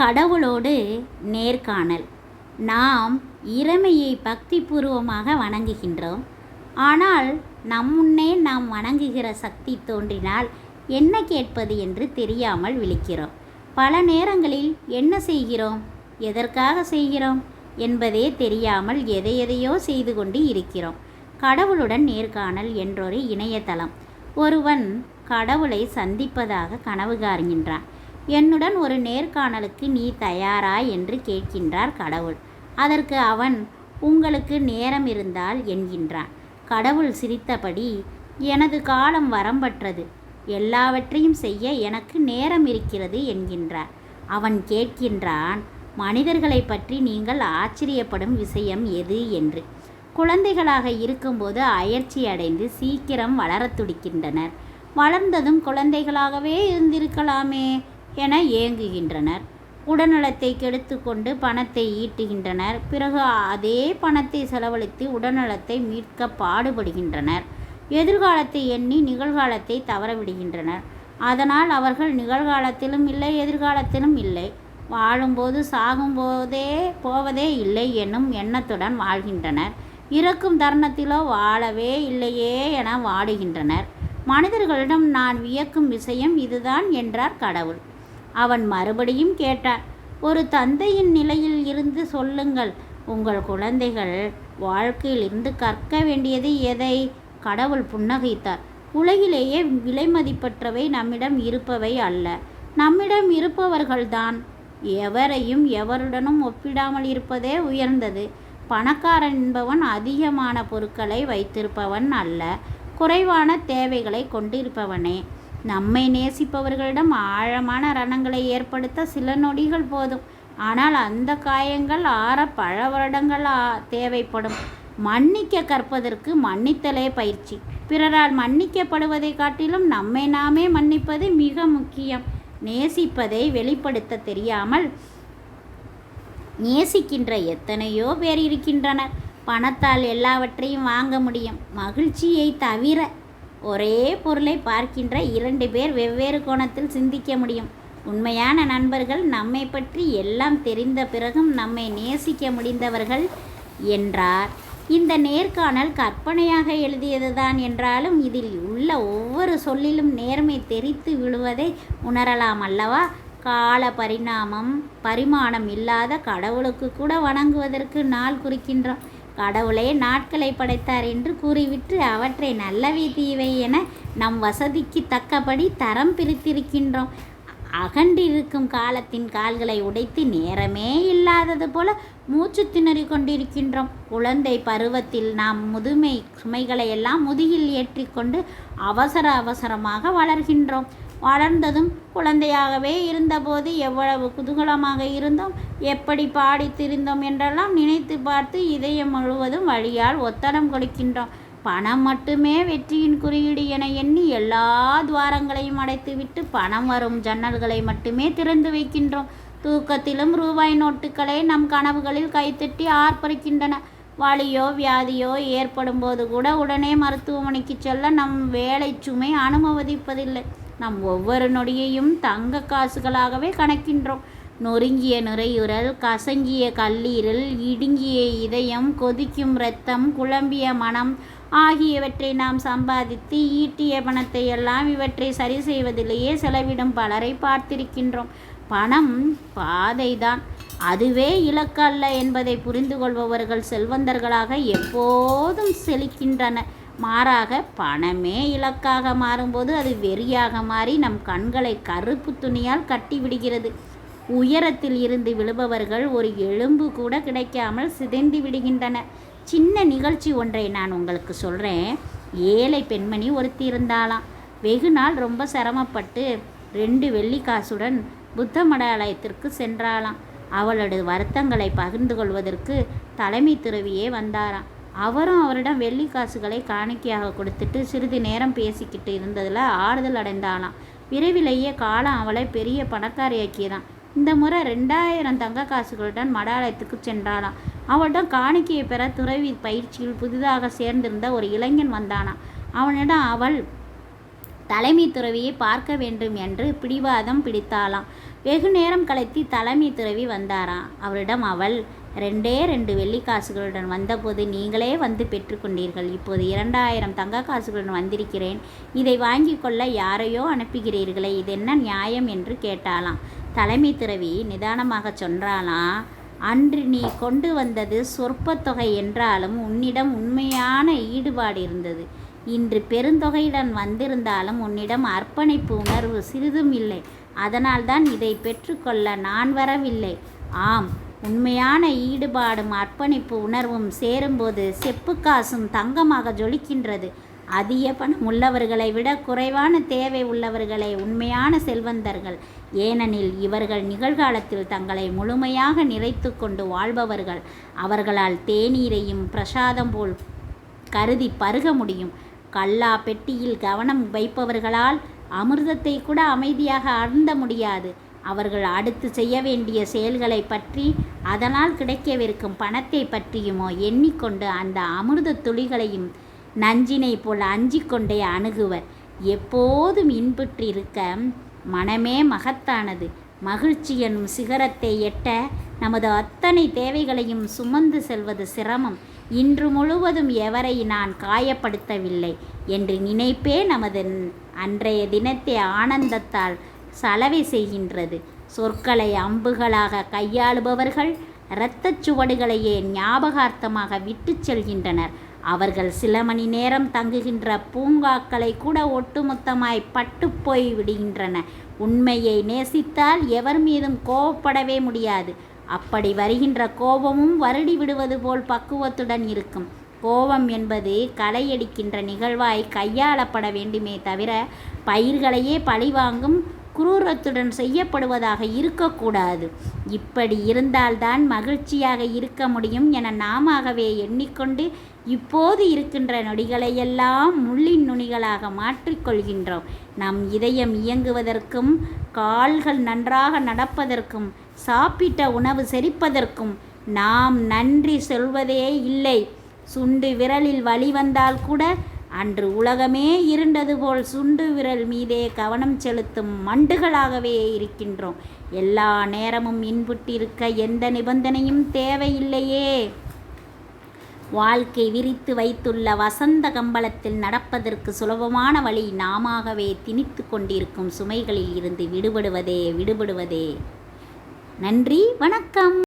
கடவுளோடு நேர்காணல். நாம் இறைமையை பக்திபூர்வமாக வணங்குகின்றோம். ஆனால் நம் முன்னே நாம் வணங்குகிற சக்தி தோன்றினால் என்ன கேட்பது என்று தெரியாமல் விழிக்கிறோம். பல நேரங்களில் என்ன செய்கிறோம்? எதற்காக செய்கிறோம்? என்பதே தெரியாமல் எதை எதையோ செய்து கொண்டு இருக்கிறோம். கடவுளுடன் நேர்காணல் என்றொரு இணையதளம். ஒருவன் கடவுளை சந்திப்பதாக கனவு காண்கின்றான். என்னுடன் ஒரு நேர்காணலுக்கு நீ தயாரா என்று கேட்கின்றார் கடவுள். அதற்கு அவன் உங்களுக்கு நேரம் இருந்தால் என்கின்றான். கடவுள் சிரித்தபடி எனது காலம் வரம்பற்றது. எல்லாவற்றையும் செய்ய எனக்கு நேரம் இருக்கிறது என்கின்றார். அவன் கேட்கின்றான் மனிதர்களை பற்றி நீங்கள் ஆச்சரியப்படும் விஷயம் எது? என்று. குழந்தைகளாக இருக்கும்போது அயற்சி அடைந்து சீக்கிரம் வளரத் துடிக்கின்றனர். வளர்ந்ததும் குழந்தைகளாகவே இருந்திருக்கலாமே. என ஏங்குகின்றனர். உடல்நலத்தை கெடுத்து கொண்டு பணத்தை ஈட்டுகின்றனர். பிறகு அதே பணத்தை செலவழித்து உடல்நலத்தை மீட்க பாடுபடுகின்றனர். எதிர்காலத்தை எண்ணி நிகழ்காலத்தை தவறவிடுகின்றனர். அதனால் அவர்கள் நிகழ்காலத்திலும் இல்லை எதிர்காலத்திலும் இல்லை. வாழும்போது சாகும்போதே போவதே இல்லை என்னும் எண்ணத்துடன் வாழ்கின்றனர். இறக்கும் தருணத்திலோ வாழவே இல்லையே என வாடுகின்றனர். மனிதர்களிடம் நான் வியக்கும் விஷயம் இதுதான் என்றார் கடவுள். அவன் மறுபடியும் கேட்டான் ஒரு தந்தையின் நிலையில் இருந்து சொல்லுங்கள். உங்கள் குழந்தைகள் வாழ்க்கையில் இருந்து கற்க வேண்டியது எதை? கடவுள் புன்னகைத்தார் உலகிலேயே விலைமதிப்பற்றவை நம்மிடம் இருப்பவை அல்ல. நம்மிடம் இருப்பவர்கள்தான் எவரையும் எவருடனும் ஒப்பிடாமல் இருப்பதே உயர்ந்தது. பணக்காரன் என்பவன் அதிகமான பொருட்களை வைத்திருப்பவன் அல்ல. குறைவான தேவைகளை கொண்டிருப்பவனே. நம்மை நேசிப்பவர்களிடம் ஆழமான ரணங்களை ஏற்படுத்த சில நொடிகள் போதும். ஆனால் அந்த காயங்கள் ஆற பல வருடங்கள் தேவைப்படும். மன்னிக்க கற்பதற்கு மன்னித்தலே பயிற்சி. பிறரால் மன்னிக்கப்படுவதை காட்டிலும் நம்மை நாமே மன்னிப்பது மிக முக்கியம். நேசிப்பதை வெளிப்படுத்த தெரியாமல் நேசிக்கின்ற எத்தனையோ பேர் இருக்கின்றனர். பணத்தால் எல்லாவற்றையும் வாங்க முடியும். மகிழ்ச்சியை தவிர ஒரே பொருளை பார்க்கின்ற இரண்டு பேர் வெவ்வேறு கோணத்தில் சிந்திக்க முடியும். உண்மையான நண்பர்கள் நம்மை பற்றி எல்லாம் தெரிந்த பிறகும் நம்மை நேசிக்க முடிந்தவர்கள் என்றார். இந்த நேர்காணல் கற்பனையாக எழுதியதுதான் என்றாலும் இதில் உள்ள ஒவ்வொரு சொல்லிலும் நேர்மை தெரித்து விழுவதை உணரலாம் அல்லவா? கால பரிணாமம் பரிமாணம் இல்லாத கடவுளுக்கு கூட வணங்குவதற்கு நாள் குறிக்கின்றோம். கடவுளே நாட்களை படைத்தார் என்று கூறிவிட்டு அவற்றை நல்லவை தீவை என நம் வசதிக்கு தக்கபடி தரம் பிரித்திருக்கின்றோம். அகண்டிருக்கும் காலத்தின் கால்களை உடைத்து நேரமே இல்லாதது போல மூச்சு திணறிக் கொண்டிருக்கின்றோம். குழந்தை பருவத்தில் நாம் முதுமை சுமைகளை எல்லாம் முதுகில் ஏற்றிக்கொண்டு அவசர அவசரமாக வளர்கின்றோம். வளர்ந்ததும் குழந்தையாகவே இருந்தபோது எவ்வளவு குதூகலமாக இருந்தோம் எப்படி பாடி திரிந்தோம் என்றெல்லாம் நினைத்து பார்த்து இதயம் முழுவதும் வழியால் ஒத்தடம் கொடுக்கின்றோம். பணம் மட்டுமே வெற்றியின் குறியீடு என எண்ணி எல்லா துவாரங்களையும் அடைத்துவிட்டு பணம் வரும் ஜன்னல்களை மட்டுமே திறந்து வைக்கின்றோம். தூக்கத்திலும் ரூபாய் நோட்டுகளை நம் கனவுகளில் கைத்தட்டி ஆர்ப்பரிக்கின்றன. வலியோ வியாதியோ ஏற்படும் போது கூட உடனே மருத்துவமனைக்கு செல்ல நம் வேலை சுமை அனுமதிப்பதில்லை. நம் ஒவ்வொரு நொடியையும் தங்க காசுகளாகவே கணக்கின்றோம். நொறுங்கிய நுரையுறல் கசங்கிய கல்லீரல் இடுங்கிய இதயம் கொதிக்கும் இரத்தம் குழம்பிய மனம் ஆகியவற்றை நாம் சம்பாதித்து ஈட்டிய பணத்தை எல்லாம் இவற்றை சரி செய்வதிலேயே செலவிடும் பலரை பார்த்திருக்கின்றோம். பணம் பாதைதான். அதுவே இலக்கல்ல என்பதை புரிந்து கொள்பவர்கள் செல்வந்தர்களாக எப்போதும் செழிக்கின்றனர். மாறாக பணமே இலக்காக மாறும்போது அது வெறியாக மாறி நம் கண்களை கருப்பு துணியால் கட்டிவிடுகிறது உயரத்தில் இருந்து விழுபவர்கள் ஒரு எலும்பு கூட கிடைக்காமல் சிதைந்து விடுகின்றன. சின்ன நிகழ்ச்சி ஒன்றை நான் உங்களுக்கு சொல்கிறேன் ஏழை பெண்மணி ஒருத்தி இருந்தாளாம். வெகு நாள் ரொம்ப சிரமப்பட்டு ரெண்டு வெள்ளி காசுடன் புத்த மடாலயத்திற்கு சென்றாளாம். அவளது வருத்தங்களை பகிர்ந்து கொள்வதற்கு தலைமை துறவியே வந்தாராம். அவரும் அவரிடம் வெள்ளி காசுகளை காணிக்கையாக கொடுத்துட்டு சிறிது நேரம் பேசிக்கிட்டு இருந்ததில் ஆறுதல் அடைந்தாளாம் விரைவிலேயே காலம் அவளை பெரிய பணக்காரியாக்கியதான் இந்த முறை ரெண்டாயிரம் தங்க காசுகளுடன் மடாலயத்துக்கு சென்றாளாம் அவளிடம் காணிக்கையை பெற துறவி பயிற்சியில் புதிதாக சேர்ந்திருந்த ஒரு இளைஞன் வந்தானாம். அவனிடம் அவள் தலைமை துறவியை பார்க்க வேண்டும் என்று பிடிவாதம் பிடித்தாளாம். வெகு நேரம் கலைத்து தலைமை துறவி வந்தாராம். அவரிடம் அவள் ரெண்டே ரெண்டு வெள்ளி காசுகளுடன் வந்தபோது நீங்களே வந்து பெற்றுக்கொண்டீர்கள். இப்போது இரண்டாயிரம் தங்க காசுகளுடன் வந்திருக்கிறேன். இதை வாங்கி கொள்ள யாரையோ அனுப்புகிறீர்களே இது என்ன நியாயம் என்று கேட்டாலாம் தலைமை துறவி நிதானமாக சொன்னாலாம் அன்று நீ கொண்டு வந்தது சொற்பத்தொகை என்றாலும் உன்னிடம் உண்மையான ஈடுபாடு இருந்தது. இன்று பெருந்தொகையுடன் வந்திருந்தாலும் உன்னிடம் அர்ப்பணிப்பு உணர்வு சிறிதும் இல்லை. அதனால்தான் இதை பெற்றுக்கொள்ள நான் வரவில்லை. ஆம் உண்மையான ஈடுபாடும் அர்ப்பணிப்பு உணர்வும் சேரும்போது செப்பு காசும் தங்கமாக ஜொலிக்கின்றது. அதிக பணம் உள்ளவர்களை விட குறைவான தேவை உள்ளவர்களே உண்மையான செல்வந்தர்கள். ஏனெனில் இவர்கள் நிகழ்காலத்தில் தங்களை முழுமையாக நிறைத்து கொண்டு வாழ்பவர்கள். அவர்களால் தேநீரையும் பிரசாதம் போல் கருதி பருக முடியும். கல்லா பெட்டியில் கவனம் வைப்பவர்களால் அமிர்தத்தை கூட அமைதியாக அருந்த முடியாது. அவர்கள் அடுத்து செய்ய வேண்டிய செயல்களை பற்றி அதனால் கிடைக்கவிருக்கும் பணத்தை பற்றியுமோ எண்ணிக்கொண்டு அந்த அமிர்த துளிகளையும் நஞ்சினை போல் அஞ்சிக்கொண்டே அணுகுவர். எப்போதும் இன்புற்றிருக்க மனமே மகத்தானது. மகிழ்ச்சி எனும் சிகரத்தை எட்ட நமது அத்தனை தேவைகளையும் சுமந்து செல்வது சிரமம். இன்று முழுவதும் எவரை நான் காயப்படுத்தவில்லை என்று நினைப்பே நமது அன்றைய தினத்தை ஆனந்தத்தால் சலவை செய்கின்றது. சொற்களை அம்புகளாக கையாளுபவர்கள் இரத்தச் சுவடுகளையே ஞாபகார்த்தமாக விட்டு செல்கின்றனர். அவர்கள் சில மணி நேரம் தங்குகின்ற பூங்காக்களை கூட ஒட்டுமொத்தமாய் பட்டுப்போய் விடுகின்றன. உண்மையை நேசித்தால் எவர் மீதும் கோபப்படவே முடியாது. அப்படி வருகின்ற கோபமும் வருடி விடுவது போல் பக்குவத்துடன் இருக்கும். கோபம் என்பது களையடிக்கின்ற நிகழ்வாய் கையாளப்பட வேண்டுமே தவிர பயிர்களையே பழிவாங்கும் குரூரத்துடன் செய்யப்படுவதாக இருக்கக்கூடாது. இப்படி இருந்தால்தான் மகிழ்ச்சியாக இருக்க முடியும் என நாமாகவே எண்ணிக்கொண்டு இப்போது இருக்கின்ற நொடிகளையெல்லாம் முள்ளின் நுனிகளாக மாற்றிக்கொள்கின்றோம். நம் இதயம் இயங்குவதற்கும் கால்கள் நன்றாக நடப்பதற்கும் சாப்பிட்ட உணவு செரிப்பதற்கும் நாம் நன்றி சொல்வதே இல்லை. சுண்டு விரலில் வழி வந்தால் கூட அன்று உலகமே இருண்டது போல் சுண்டு விரல் மீதே கவனம் செலுத்தும் மண்டுகளாகவே இருக்கின்றோம். எல்லா நேரமும் இன்புட்டிருக்க எந்த நிபந்தனையும் தேவையில்லையே. வாழ்க்கை விரித்து வைத்துள்ள வசந்த கம்பளத்தில் நடப்பதற்கு சுலபமான வழி நாமாகவே திணித்து கொண்டிருக்கும் சுமைகளில் இருந்து விடுபடுவதே விடுபடுவதே. நன்றி வணக்கம்.